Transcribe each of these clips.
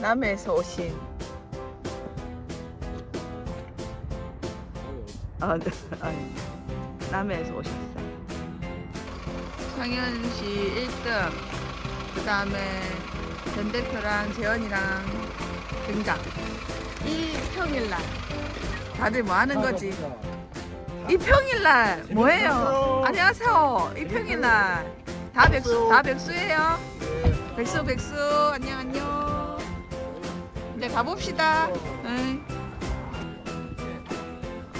남해에서 오신 아, 네. 아니, 남해에서 오셨어. 성현시 1등, 그 다음에 전 대표랑 재현이랑 등장. 이 평일날 다들 뭐 하는 거지? 이 평일날 뭐해요? 안녕하세요. 이 평일날 다 백수 다 백수예요. 백수 백수 안녕 안녕. 이제 가봅시다. 응.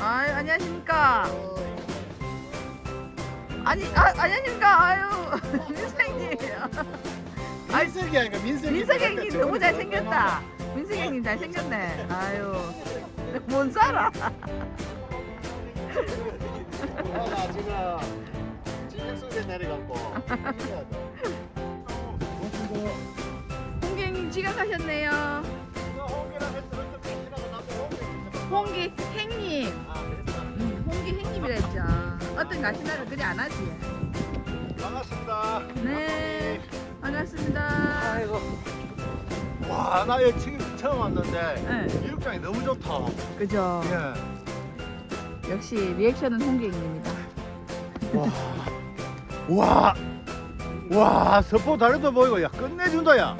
아 안녕하십니까. 아니 아 안녕하십니까. 아유 민석님. 민석이 아니까 민석이. 민석이 형님 너무 잘 생겼다. 민석이 형님 잘 생겼네. 아유 못 살아. 어, 나 지금 진흙 속에 내려갖고. 지각하셨네요. 홍기 행님. 음, 홍기 행님이라 했죠. 어떤 가시나를 그리 안 하지. 반갑습니다. 네. 반갑습니다. 아이고. 와, 나 여기 지금 처음 왔는데 네. 미육장이 너무 좋다. 그죠. 예. 역시 리액션은 홍기 형님입니다. 와. 와. 와, 서포 다리도 보이고 야 끝내준다 야.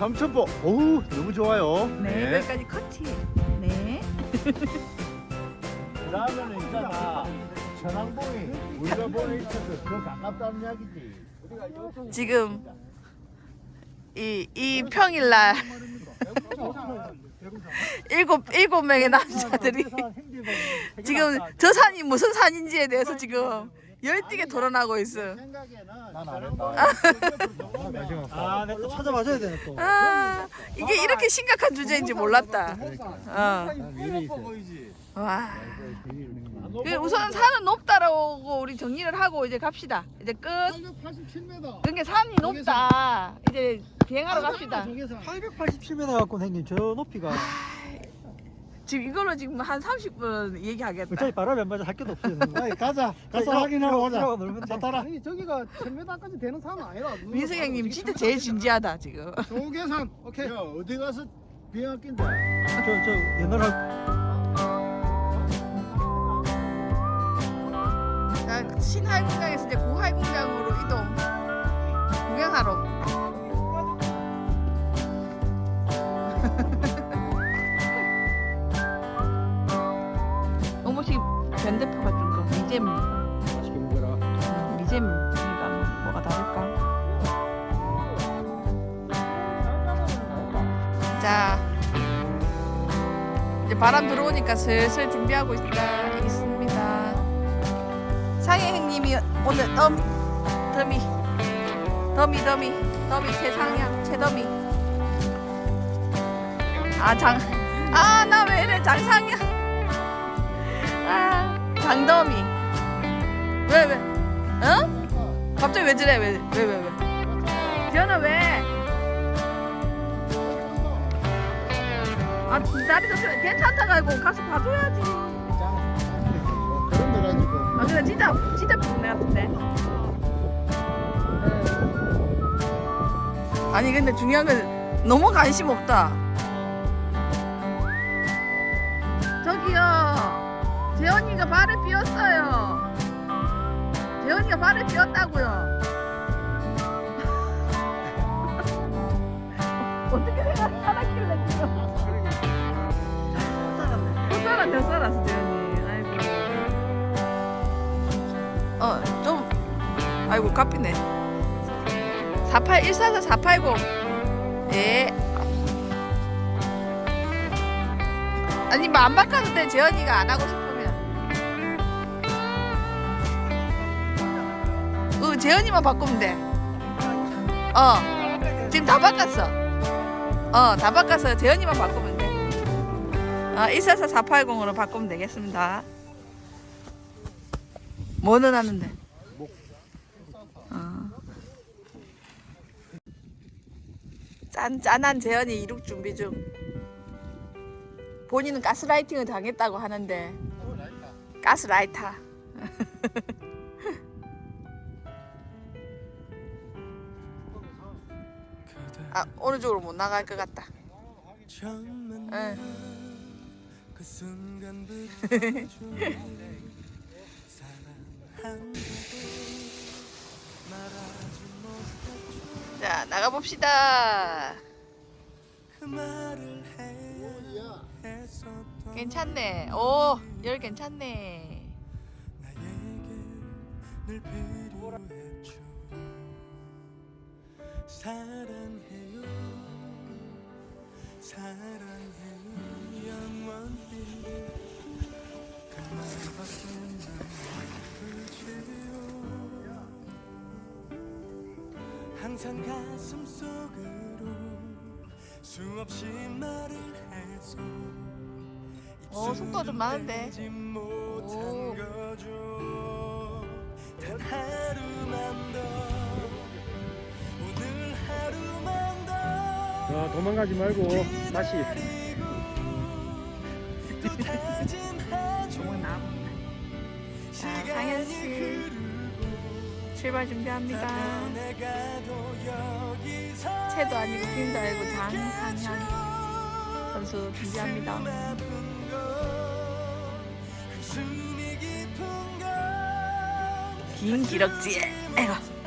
삼천포. 어우, 너무 좋아요. 네, 여기까지 커치. 네. 그다음에는 있잖아. 천왕봉이 우리가 보는 있어서 더 가깝다는 이야기지. 지금 이, 이 평일날 일곱, 일곱 명의 남자들이 지금 저 산이 무슨 산인지에 대해서 지금 열띠게 토론하고 있어. 난안 했다. 아, 내가 또 찾아봐줘야 되네 또. 아, 이게 이렇게 심각한 주제인지 몰랐다. 어. 와. 그 우선 산은 높다라고 우리 정리를 하고 이제 갑시다. 이제 끝. 887m. 그게 산이 높다. 이제 비행하러 갑시다. 887m 갖고 생긴 저 높이가 지금 이걸로 지금 한 30분 얘기하겠다. 어차피 바람이 안 맞아 할 게도 없어요. 아이, 가자. 가서 이러- 확인하고 오자. 자, 따라. 아니 저기가 1000m까지 되는 산 아니라 민석 형님 진짜 제일 진지하다 지금. 조계산 오케이 야, 어디 가서 비행할 낀데? 저, 저 옛날에 자, 신하이공장에서 이제 고하이공장으로 이동. 구경하러. 오모씨 변 대표가 좀그 미잼 맛있게 먹어라. 미잼이가 뭐가 다를까? 자 이제 바람 들어오니까 슬슬 준비하고 있다 있습니다. 상해 형님이 오늘 더미 더미 더미 더미 더미 최상향 최더미 아장아 나 왜 이래 장상향 아 장더미 왜 왜? 어? 갑자기 왜 저래? 왜 왜 왜 왜? 지연아 왜? 아 다리 좀 괜찮다고 알고 가서 봐줘야지. 그런 데 가지고. 아 근데 진짜 진짜 병내 같은데. 아니 근데 중요한 건 너무 관심 없다. 재현이가 발을 삐었어요. 재현이가 발을 삐었다고요. 어떻게 내가 살았길래 지금? 못 살아, 못 살았어, 재현이. 아이고. 어, 좀, 아이고, 깝이네. 48, 144 480. 예. 아니, 뭐안 바꿔도 돼, 재현이가 안 하고 싶으면. 어, 재현이만 바꾸면 돼. 어, 지금 다 바꿨어. 어, 다 바꿔서 재현이만 바꾸면 돼. 아, 144 480으로 바꾸면 되겠습니다. 뭐는 하는데? 어. 짠, 짠한 재현이 이륙 준비 중. 본인은 가스라이팅을 당했다고 하는데 가스라이터. 아 오른쪽으로 못 나갈 것 같다. 응. 그 순간부터 자 나가 봅시다. 그 괜찮네. 오, 열 괜찮네. 사랑해요 사랑해요 영원히 그 말밖에 난 모르지요 항상 가슴 속으로 수없이 말을 해서 오, 속도가 좀 많은데. 오. 단 하루만 더 자 도망가지 말고 다시 또 다짐하죠 자, 상현 씨 출발 준비합니다. 채도 아니고 빈도 아니고 장상현 선수 준비합니다. 긴 기럭지. 아이고.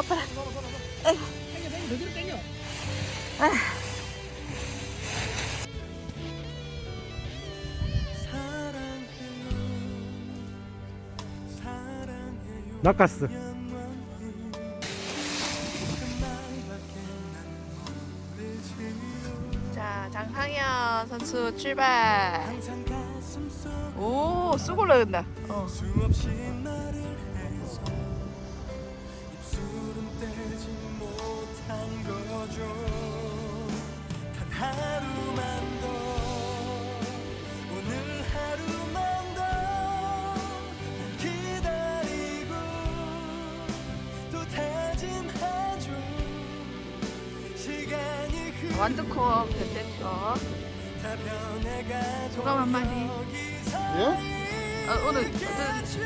아파라. 아이고. 낚았어 말밖에 난 모르지요 자, 장상현 선수 출발. 오, 쑥 올라간다. 어. 거죠 단 하루만 더 오늘 하루만 더날 기다리고 또 다짐하죠 시간이 흐르 완두컵 변대컵. 다 변해가도 소감 한마디. 예? 어, 오늘 어떤 컨디션이?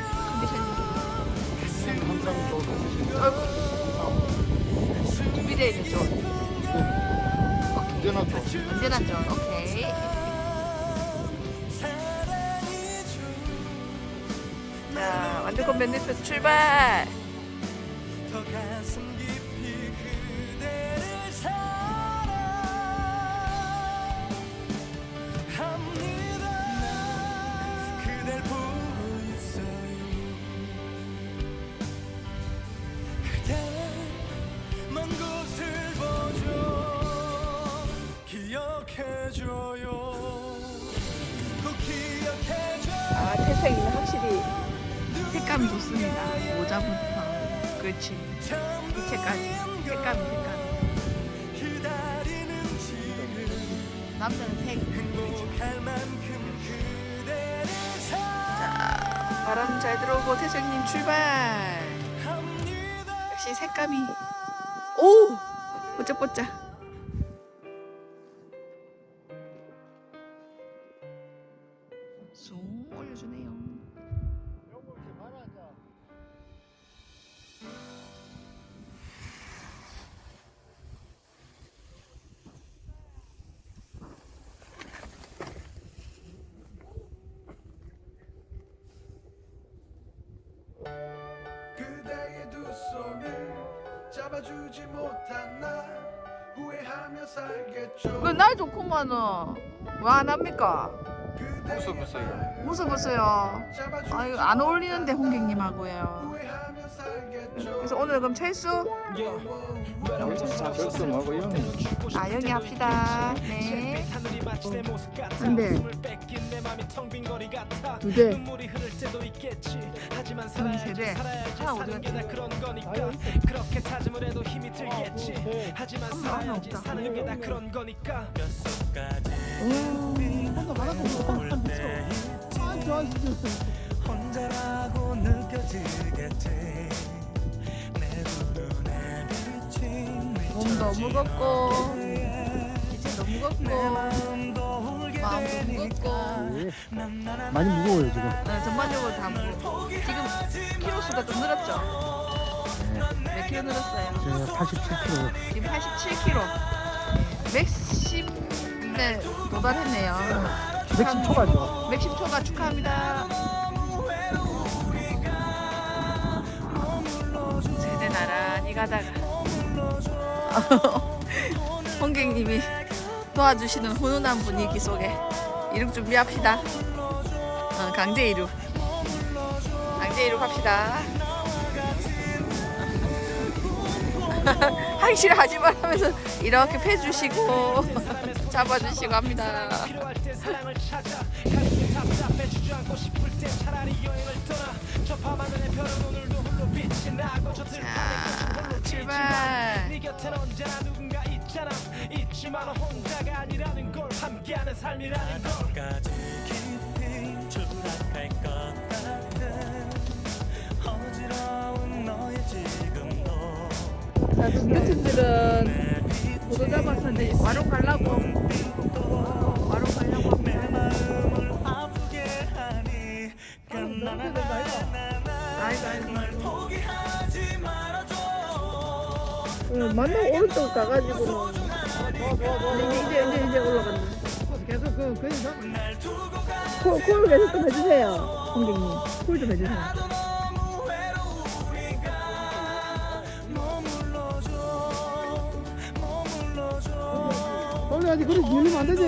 항상 좋은 아이고. 준비되어 있는 쪽. 언제나 또 언제나 좀. 오케이. 자, 완두컵 변대컵 출발. 색감이 좋습니다. 모자부터. 색감이, 색감이. 기다리는 지금 남자는 색. 자, 바람 잘 들어오고 태생님 출발. 역시 색감이. 오! 뽀짝뽀짝. 잡아주지 못한 나 후회하며 살겠죠 그날 좋구만은. 왜 안 합니까? 웃어보세요 무서웠어요. 아유, 안 어울리는데, 홍객님하고요. 그래서 오늘 그럼 철수? 절수 말고 이런 아, 영희 합시다. 네. 한 대. 두 대. 그럼 세 대. 하나 어디 갔지? 그렇게 찾음을 해도 힘이 들겠지. 하지만 엄마 하나 살아야지 없다. 사는 게 다 그런 거니까. 혼자라고 느껴지겠지 내두 눈에 비친 몸도 무겁고. 이제도 무겁고 마음도 무겁고 많이 무거워요 지금. 네, 전반적으로 다 무겁고 지금 키로 수가 좀 늘었죠? 몇 킬로 늘었어요? 제가 87kg. 지금 87kg 맥심에 도달했네요 맥심 초과죠. 맥심 초과 축하합니다 제대 나란히 가다가 홍객님이 도와주시는 훈훈한 분위기 속에 이륙 준비합시다. 어, 강제 이륙. 강제 이륙 합시다. 싫어 하지 말라면서 이렇게 패주시고 잡아주시고 합니다 자 출발. 자 친구들은 보도 잡았는데 와로 가려고. 와로 가려고 만나고 오른쪽 가가지고 이제 이제 이제 이제 올라간다 계속 그 그냥 잡- 날 두고 가 콜, 콜 계속 좀 해주세요 홍객님 콜 좀 해주세요 머물러줘 올려야지 그래 밀리면 안 되지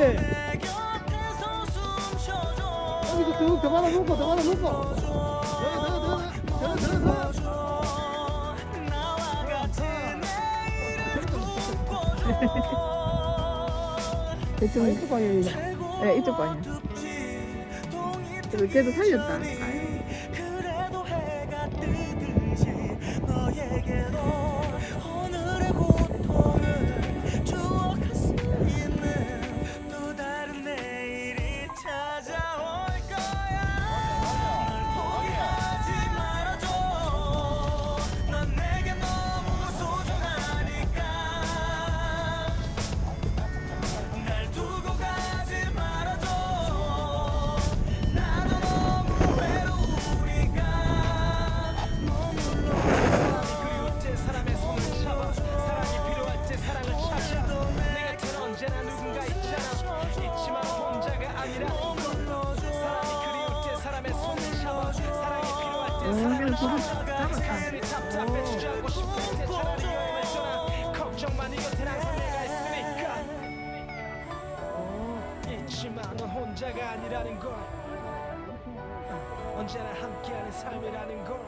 여기서 쭉 더 받아 놓고 더 받아 놓고 대충. 이쪽 방향이다 네 이쪽 방향. 그래도 살렸다 있지만 넌 혼자가 아니라는 걸. 언제나 함께하는 삶이라는 걸.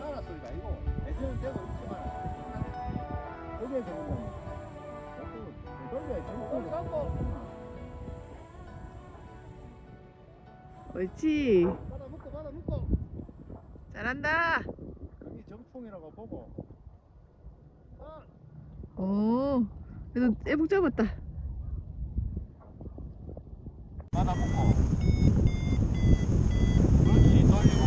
알았으니까 이거 대표는 되고 있지만 여기에 되는 옳지. 받아 놓고 받아 놓고 잘한다. 그게 정풍이라고 보고. 오 그래도 애복 잡았다 받아 놓고 그렇지 돌리고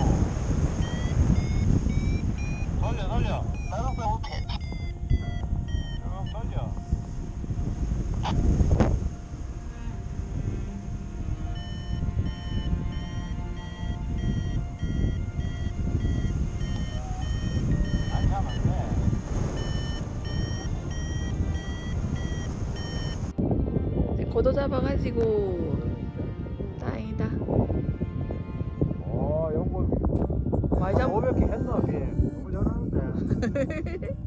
돌려 돌려. 따라서 오케이 쭉 돌려. 고도 잡아가지고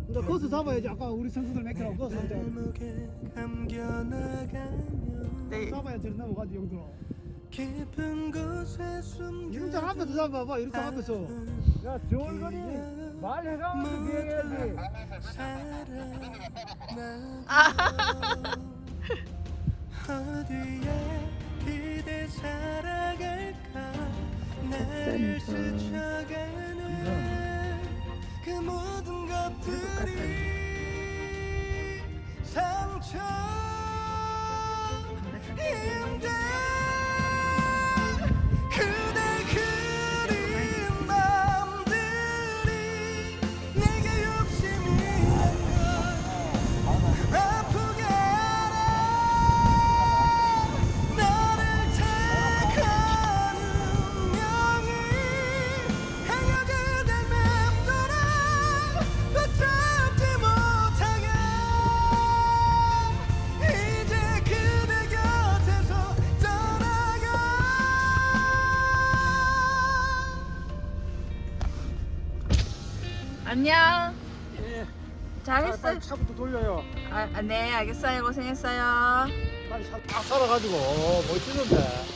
근데 거기서 잡아야지. 아까 우리 선수들 몇 개라고 골목에 감겨나가면 네. 잡아야 저리 넘어가지 영들어 깊은 곳에 숨겨 이렇게 앞에서 잡아봐 이렇게 앞에서. 야 저울거리 말해가면서 비행해야지 어디에 그대 살아갈까? 나를 스쳐가는 그 모든 것들이 상처 안녕. 잘했어. 빨리 차부터 돌려요. 아, 아, 네, 알겠어요. 고생했어요. 빨리 차딱 살아가지고 멋지는데.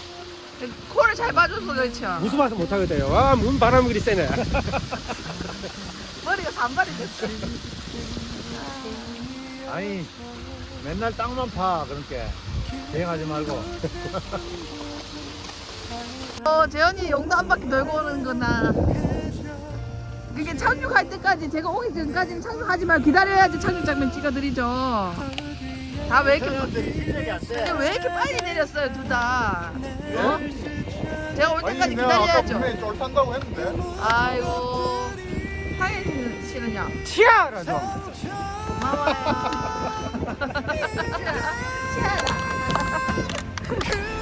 코를 잘 봐줘서 그렇죠. 무슨 말씀 못 하겠대요. 아, 문 바람이 그리 세네. 머리가 단발이 됐어. 아니 맨날 땅만 파 그렇게 대행하지 말고. 어, 재현이 용도 한 바퀴 돌고 오는구나. 이게 착륙할 때까지 제가 오기 전까지는 착륙하지 말고 기다려야지 착륙 장면 찍어드리죠. 다 왜 이렇게 실력이 안 근데 왜 이렇게 빨리 내렸어요 둘 다? 어? 제가 올 때까지 아니, 내가 아까 기다려야죠. 분명히 쫄 탄다고 했는데. 아이고 상해 씨는요? 치아라 좀. 고마워요. 그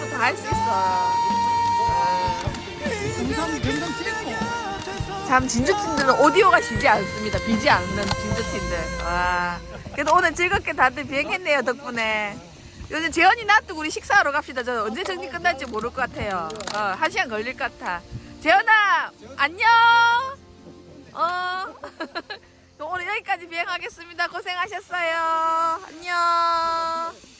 아트라스도 다할 수 있어. 참 진주팀들은 오디오가 지지 않습니다. 비지 않는 진주팀들. 와. 그래도 오늘 즐겁게 다들 비행했네요 덕분에. 요즘 재현이 놔두고 우리 식사하러 갑시다. 저 언제 정리 끝날지 모를 것 같아요. 어, 한 시간 걸릴 것 같아. 재현아, 안녕. 어. 오늘 여기까지 비행하겠습니다. 고생하셨어요. 안녕.